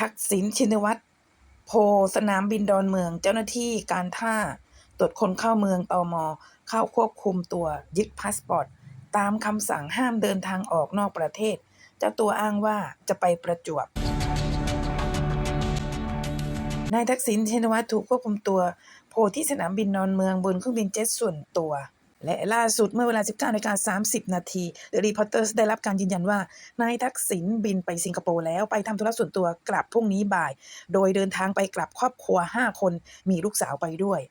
ทักษิณชินวัตรโพสนามบินดอนเมือง เจ้าหน้าที่การท่าตรวจคนเข้าเมืองตอมเข้าควบคุมตัวยึดพาสปอร์ต ตามคำสั่งห้ามเดินทางออกนอกประเทศ เจ้าตัวอ้างว่าจะไปประจวบนายทักษิณชินวัตรถูกควบคุมตัว โพที่สนามบินดอนเมืองบนเครื่องบินเจ็ตส่วนตัว และล่าสุดเมื่อเวลา 19นาฬิกา30 นาที The Reporters ได้รับการยืนยันว่านายทักษิณบินไปสิงคโปร์แล้วไปทำธุระส่วนตัวกลับพรุ่งนี้บ่าย โดยเดินทางไปกลับครอบครัว 5 คนมีลูกสาวไปด้วย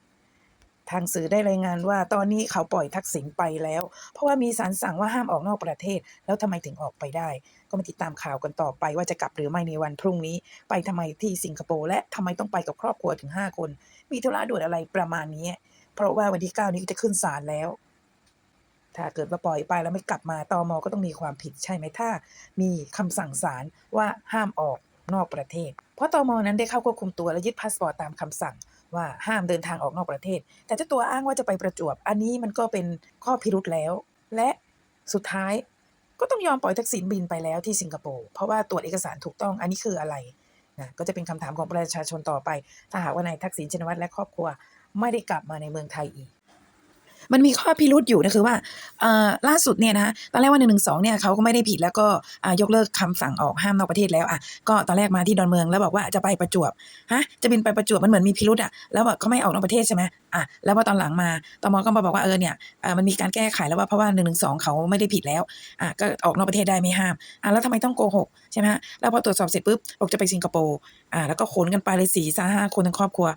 ทางสื่อได้รายงานว่าตอนนี้เขาปล่อยทักษิณไปแล้ว เพราะว่ามีสารสั่งว่าห้ามออกนอกประเทศ แล้วทำไมถึงออกไปได้ ก็มาติดตามข่าวกันต่อไปว่าจะกลับหรือไม่ในวันพรุ่งนี้ ไปทำไมที่สิงคโปร์และทำไมต้องไปกับครอบครัวถึง 5 คน มีธุระด่วนอะไรประมาณนี้ เพราะว่าวันที่9นี้จะขึ้นศาลแล้ว ถ้าเกิดว่าปล่อยไปแล้วไม่กลับมาตอมก็ต้องมีความผิดใช่ไหมถ้า มีคำสั่งศาลว่าห้ามออกนอกประเทศ เพราะตอมนั้นได้เข้าควบคุมตัวและยึดพาสปอร์ตตามคำสั่งว่าห้ามเดินทางออกนอกประเทศ แต่เจ้าตัวอ้างว่าจะไปประจวบ อันนี้มันก็เป็นข้อพิรุธแล้ว และสุดท้ายก็ต้องยอมปล่อยทักษิณบินไปแล้วที่สิงคโปร์ เพราะว่าตรวจเอกสารถูกต้อง อันนี้คืออะไรนะก็จะเป็นคำถามของประชาชนต่อไป ถ้าหากว่านายทักษิณชินวัตรและครอบครัว ไม่ได้กลับมาในเมืองไทยอีก มันมีข้อพิรุษอยู่นะคือว่าล่าสุดเนี่ยนะตอนแรกว่าหนึ่งหนึ่งสองเนี่ยเขาก็ไม่ได้ผิดแล้วก็ยกเลิกคำสั่งออกห้ามนอกประเทศแล้วอะก็ตอนแรกมาที่ดอนเมืองแล้วบอกว่าจะไปประจวบฮะจะบินไปประจวบมันเหมือนมีพิรุษอะแล้วบอกเขาไม่ออกนอกประเทศใช่ไหมอะแล้วพอตอนหลังมาตมก็มาบอกว่าเออเนี่ยมันมีการแก้ไขแล้วว่าเพราะว่าหนึ่งหนึ่งสองเขาไม่ได้ผิดแล้วอะก็ออกนอกประเทศได้ไม่ห้ามอะแล้วทำไมต้องโกหกใช่ไหมฮะแล้วพอตรวจสอบเสร็จปุ๊บบอกจะไปสิงคโปร์อะแล้วก็ขนกันไปเลยสี่สาห้าคนทั้งครอบครัว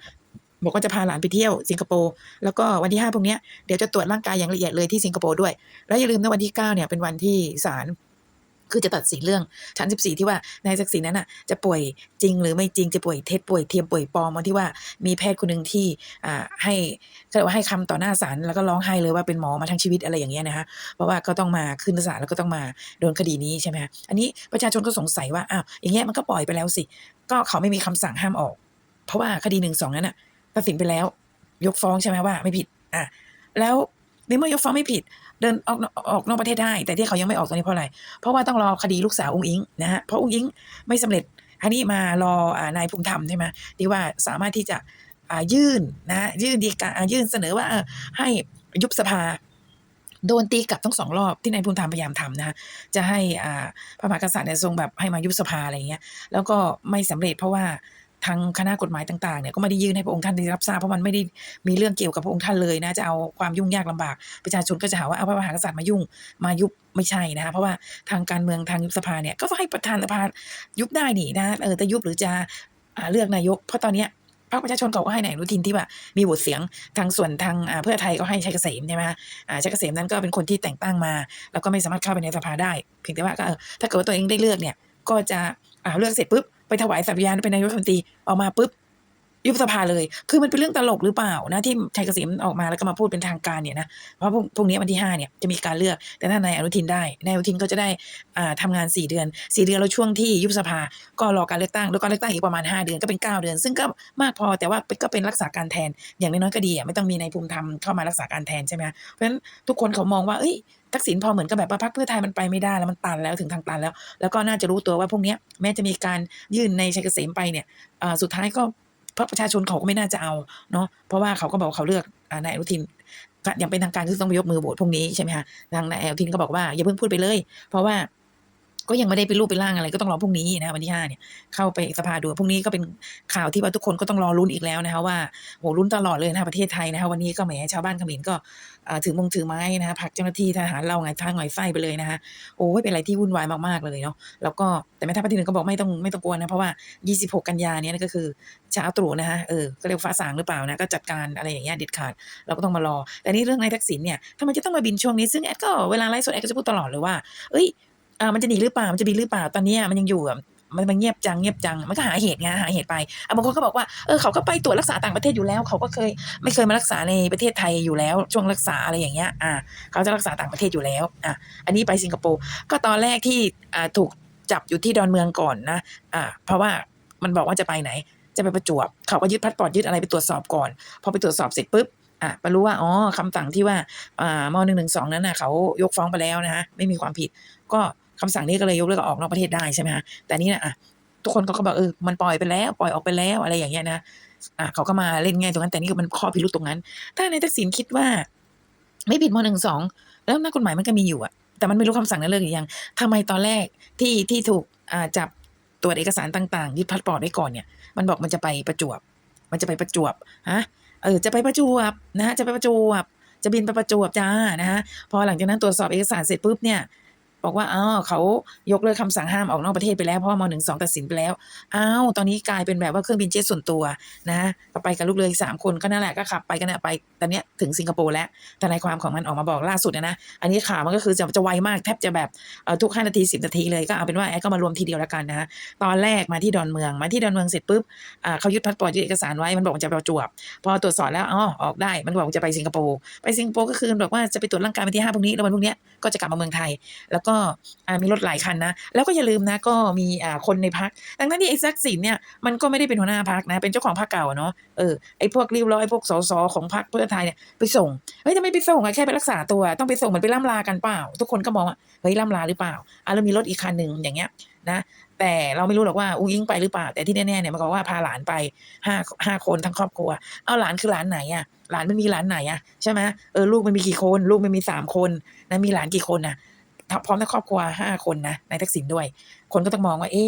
บอกว่าจะพาหลานไปเที่ยวสิงคโปร์แล้วก็วันที่ห้าพวกเนี้ยเดี๋ยวจะตรวจร่างกายอย่างละเอียดเลยที่สิงคโปร์ด้วย แล้วอย่าลืมนะวันที่เก้าเนี่ยเป็นวันที่ศาลคือจะตัดสินเรื่องชั้นสิบสี่ที่ว่านายศักดิ์ศรีนั้นอะจะป่วยจริงหรือไม่จริงจะป่วยเท็จป่วยเทียมป่วยปลอมวันที่ว่ามีแพทย์คนหนึ่งที่อ่าให้เขาเรียกว่าให้คำต่อหน้าศาลแล้วก็ร้องไห้เลยว่าเป็นหมอมาทั้งชีวิตอะไรอย่างเงี้ยนะคะเพราะว่าก็ต้องมาขึ้นศาลแล้วก็ต้องมาโดนคดีนี้ใช่ไหมคะอันนี้ประชาชนก็สงสัยว่าอ้าวอย่างเงี้ยมันก็ปล่อยไปแล้วสิ ก็เขาไม่มีคำสั่งห้ามออก เพราะว่าคดีหนึ่งสองนั้นอะ ตัดสินไปแล้ว ยกฟ้องใช่ไหมว่า ไม่ผิด อะแล้วในเมื่อยกฟ้องไม่ผิด เดินออกออกนอกประเทศได้ แต่ที่เขายังไม่ออกตอนนี้เพราะอะไร เพราะว่าต้องรอคดีลูกสาวองค์อิงนะฮะเพราะองค์อิงไม่สำเร็จอันนี้มารออนายภูมิธรรมใช่ไหมที่ว่าสามารถที่จะยื่นนะยื่นดีกายื่นเสนอว่าให้ยุบสภา โดนตีกลับทั้งสองรอบที่นายภูมิธรรมพยายามทำนะจะให้พระมหากษัตริย์ทรงแบบให้มายุบสภาอะไรอย่างเงี้ยแล้วก็ไม่สำเร็จเพราะว่า ทางคณะกฎหมายต่างๆเนี่ยก็ไม่ได้ยื่นให้พระองค์ท่านได้รับทราบเพราะมันไม่ได้มีเรื่องเกี่ยวกับพระองค์ท่านเลยนะจะเอาความยุ่งยากลำบากประชาชนก็จะหาว่าเอาพระมหากษัตริย์มายุ่งมายุบไม่ใช่นะคะเพราะว่าทางการเมืองทางยุบสภาเนี่ยก็ให้ประธานสภายุบได้นี่นะเออแต่ยุบหรือจะเลือกนายก เพราะตอนเนี้ยพรรคประชาชนเขาก็ให้นายอนุทินที่ว่ามีโหวตเสียงทางส่วนทางเพื่อไทยก็ให้ชัยเกษมใช่ไหมคะชัยเกษมนั้นก็เป็นคนที่แต่งตั้งมา แล้วก็ไม่สามารถเข้าไปในสภาได้ เพียงแต่ว่าก็ถ้าเกิดว่าตัวเองได้เลือกเนี่ยก็จะเลือกเสร็จปุ๊บ ไปถวายสัตยาณเป็นนายกรัฐมนตรีออกมาปุ๊บยุบสภาเลย คือมันเป็นเรื่องตลกหรือเปล่านะที่ชัยเกษมออกมาแล้วก็มาพูดเป็นทางการเนี่ยนะ เพราะพรุ่งพรุ่งนี้วันที่ห้าเนี่ยจะมีการเลือก แต่ถ้านายอนุทินได้ นายอนุทินก็จะได้อ่าทำงานสี่เดือนสี่เดือนแล้วช่วงที่ยุบสภา ก็รอการเลือกตั้ง แล้วก็เลือกตั้งอีกประมาณห้าเดือนก็เป็นเก้าเดือน ซึ่งก็มากพอแต่ว่าก็เป็นรักษาการแทน อย่างน้อยๆก็ดีอะไม่ต้องมีนายภูมิธรรมเข้ามารักษาการแทนใช่ไหมเพราะฉะนั้นทุกคนเขามองว่า เอ้ย ทักษิณพอเหมือนกับแบบว่าพรรคเพื่อไทยมันไปไม่ได้แล้วมันตันแล้วถึงทางตันแล้ว แล้วก็น่าจะรู้ตัวว่าพวกนี้แม้จะมีการยื่นในชัยเกษมไปเนี่ยสุดท้ายก็พราะประชาชนเขาก็ไม่น่าจะเอาเนาะเพราะว่าเขาก็บอกเขาเลือกนายอนุทินอย่างเป็นทางการคือต้องไปยกมือโหวตพวกนี้ใช่ไหมคะทางนายอนุทินก็บอกว่าอย่าเพิ่งพูดไปเลย เพราะว่า ก็ยังไม่ได้เป็นรูปเป็นร่างอะไรก็ต้องรอพรุ่งนี้นะวันที่ห้าเนี่ยเข้าไปสภาดูพรุ่งนี้ก็เป็นข่าวที่ว่าทุกคนก็ต้องรอลุ้นอีกแล้วนะคะว่าโหลุ้นตลอดเลยนะคะประเทศไทยนะคะวันนี้ก็แหมชาวบ้านเขมรก็ถือมงถือไม้นะคะผักเจ้าหน้าที่ทหารเราไงทางหงอยไส้ไปเลยนะคะโอ้ยเป็นอะไรที่วุ่นวายมากๆเลยเนาะแล้วก็แต่แม่ทัพภาคที่หนึ่งก็บอกไม่ต้องไม่ต้องกลัวนะเพราะว่า 26 กันยาเนี่ยก็คือเช้าตรู่นะคะเออก็เรียกฟ้าสางหรือเปล่านะก็จัดการอะไรอย่างเงี้ยเด็ดขาดเราก็ต้องมารอ แต่นี่เรื่องนายทักษิณเนี่ยทำไมจะต้องมาบินช่วงนี้ซึ่งแอดก็เวลาไลฟ์สดแอดก็จะพูดตลอดเลยว่าเอ้ย อ่ามันจะหนีหรือเปล่ามันจะบินหรือเปล่าตอนนี้มันยังอยู่อะมันมันเงียบจังเงียบจังมันก็หาเหตุไงหาเหตุไปบางคนก็บอกว่าเออเขาก็ไปตรวจรักษาต่างประเทศอยู่แล้ว เขาก็เคยไม่เคยมารักษาในประเทศไทยอยู่แล้ว ช่วงรักษาอะไรอย่างเงี้ยอ่าเขาจะรักษาต่างประเทศอยู่แล้วอะอันนี้ไปสิงคโปร์ก็ตอนแรกที่อ่าถูกจับอยู่ที่ดอนเมืองก่อนนะอ่าเพราะว่ามันบอกว่าจะไปไหน จะไปประจวบเขาก็ยึดพาสปอร์ตยึดอะไรไปตรวจสอบก่อน พอไปตรวจสอบเสร็จปุ๊บอะไปรู้ว่าอ๋อคำสั่งที่ว่าอ่ามหนึ่งหนึ่งสองนั้นน่ะเขายกฟ้องไปแล้วนะฮะไม่มีความผิดก็ คำสั่งนี้ก็เลยยกเลิกออกนอกประเทศได้ใช่ไหมฮะแต่นี่นะอะทุกคนก็บอกเออมันปล่อยไปแล้ว ปล่อยออกไปแล้วอะไรอย่างเงี้ยนะอะเขาก็มาเล่นง่ายตรงนั้น แต่นี่คือมันข้อพิรุธตรงนั้น ถ้านายทักษิณคิดว่า ไม่ผิดมหนึ่งสองแล้วนักกฎหมายมันก็มีอยู่อะแต่มันไม่รู้คำสั่งนั้นเลยหรือยังทำไมตอนแรกที่ที่ถูกอ่าจับตรวจเอกสารต่างๆยึดพาสปอร์ตไว้ก่อนเนี่ย มันบอกมันจะไปประจวบ มันจะไปประจวบฮะเออจะไปประจวบนะฮะจะไปประจวบ จะบินไปประจวบจ้านะฮะพอหลังจากนั้นตรวจสอบเอกสารเสร็จปุ๊บเนี่ย บอกว่าอ้าวเขายกเลิกคำสั่งห้ามออกนอกประเทศไปแล้วเพราะว่ามหนึ่งสองตัดสินไปแล้วอ้าวตอนนี้กลายเป็นแบบว่าเครื่องบินเจ็ตส่วนตัวนะก็ไปกับลูกเรืออีกสามคนก็นั่นแหละก็ขับไปกันนะไปตอนนี้ถึงสิงคโปร์แล้วแต่ในความของมันออกมาบอกล่าสุดนะนะอันนี้ข่าวมันก็คือจะจะไวมากแทบจะแบบเอ่อทุกห้านาทีสิบนาทีเลยก็เอาเป็นว่าแอดก็มารวมทีเดียวแล้วกันนะฮะตอนแรกมาที่ดอนเมืองมาที่ดอนเมืองเสร็จปุ๊บอ่าเขายึดพาสปอร์ตยึดเอกสารไว้มันบอกจะไปประจวบ พอตรวจสอบแล้วอ๋อออกได้มันบอกว่าจะไปสิงคโปร์ไปสิงคโปร์ก็คือบอกว่าจะไปตรวจร่างกายวันที่ห้าพรุ่งนี้แล้ววันพรุ่งนี้ก็จะกลับมาเมืองไทย แล้วก็อ่ามีรถหลายคันนะ แล้วก็อย่าลืมนะ ก็มีคนในพักดังนั้นที่ไอ้ซักสินเนี่ยมันก็ไม่ได้เป็นหัวหน้าพักนะ เป็นเจ้าของพักเก่าเนาะเออไอ้พวกริ้วร้อยพวกสสของพักเพื่อไทยเนี่ยไปส่งเฮ้ยทำไมไปส่งอะแค่ไปรักษาตัว ต้องไปส่งเหมือนไปล่ำลากันเปล่า ทุกคนก็มองว่าเฮ้ยล่ำลาหรือเปล่าอะแล้วมีรถอีกคันหนึ่งอย่างเงี้ยนะแต่เราไม่รู้หรอกว่าอุ้งอิงไปหรือเปล่า แต่ที่แน่ๆเนี่ยมันบอกว่าพาหลานไปห้าห้าคนทั้งครอบครัว เอาหลานคือหลานไหนอะหลานมันมีหลานไหนอะใช่ไหมเออลูกมันมีกี่คน ลูกมันมีสามคนนะมีหลานกี่คนอะ พร้อมทั้งครอบครัวห้าคนนะในทักษิณด้วย คนก็ต้องมองว่า เอ๊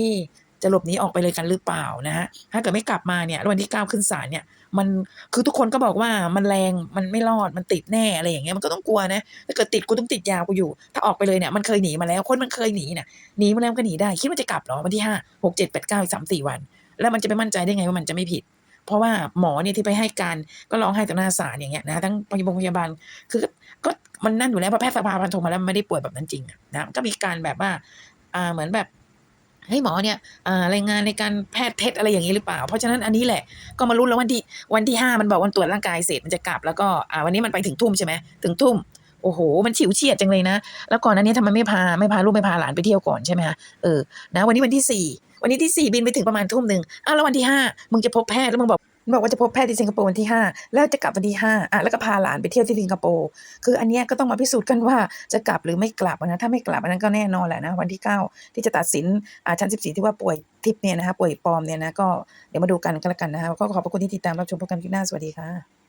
จะหลบหนีออกไปเลยกันหรือเปล่านะฮะ ถ้าเกิดไม่กลับมาเนี่ยวันที่เก้าขึ้นศาลเนี่ย มันคือทุกคนก็บอกว่ามันแรงมันไม่รอดมันติดแน่อะไรอย่างเงี้ยมันก็ต้องกลัวนะถ้าเกิดติดกูต้องติดยาวกูอยู่ ถ้าออกไปเลยเนี่ยมันเคยหนีมาแล้วคนมันเคยหนีน่ะหนีมาแล้วมันก็หนีได้คิดว่าจะกลับหรอวันที่ห้าหกเจ็ดแปดเก้าสามสี่วัน แล้วมันจะไปมั่นใจได้ไงว่ามันจะไม่ผิด เพราะว่าหมอเนี่ยที่ไปให้การก็ร้องไห้ต่อหน้าศาลอย่างเงี้ยนะทั้งพยาบาลพยาบาลคือก็มันนั่นอยู่แล้วเพราะแพทย์สภาพันธงมาแล้วไม่ได้ป่วยแบบนั้นจริงนะก็มีการแบบว่าอ่าเหมือนแบบให้หมอเนี่ยรายงานในการแพทย์เท็จอะไรอย่างนี้หรือเปล่า เพราะฉะนั้นอันนี้แหละก็มาลุ้นแล้ววันที่วันที่ห้ามันบอกวันตรวจร่างกายเสร็จมันจะกลับแล้วก็อ่าวันนี้มันไปถึงทุ่มใช่ไหมถึงทุ่มโอ้โห มันฉิวเฉียดจังเลยนะ แล้วก่อนนั้นนี้ทำไมไม่พาไม่พาลูกไม่พาหลานไปเที่ยวก่อนใช่ไหมคะเออนะวันนี้วันที่สี่ วันนี้ที่สี่บินไปถึงประมาณทุ่มหนึ่งอ้าวแล้ววันที่ห้ามึงจะพบแพทย์แล้วมึงบอกมึงบอกว่าจะพบแพทย์ที่สิงคโปร์วันที่ห้าแล้วจะกลับวันที่ห้าอะแล้วก็พาหลานไปเที่ยวที่สิงคโปร์คืออันเนี้ยก็ต้องมาพิสูจน์กันว่าจะกลับหรือไม่กลับนะถ้าไม่กลับอันนั้นก็แน่นอนแหละนะวันที่เก้าที่จะตัดสินอ่าชั้นสิบสี่ที่ว่าป่วยทิพย์เนี่ยนะคะป่วยปลอมเนี่ยนะก็เดี๋ยวมาดูกันก็แล้วกันนะคะก็ขอบพระคุณที่ติดตามรับชมโปรแกรมคลิปหน้าสวัสดีค่ะ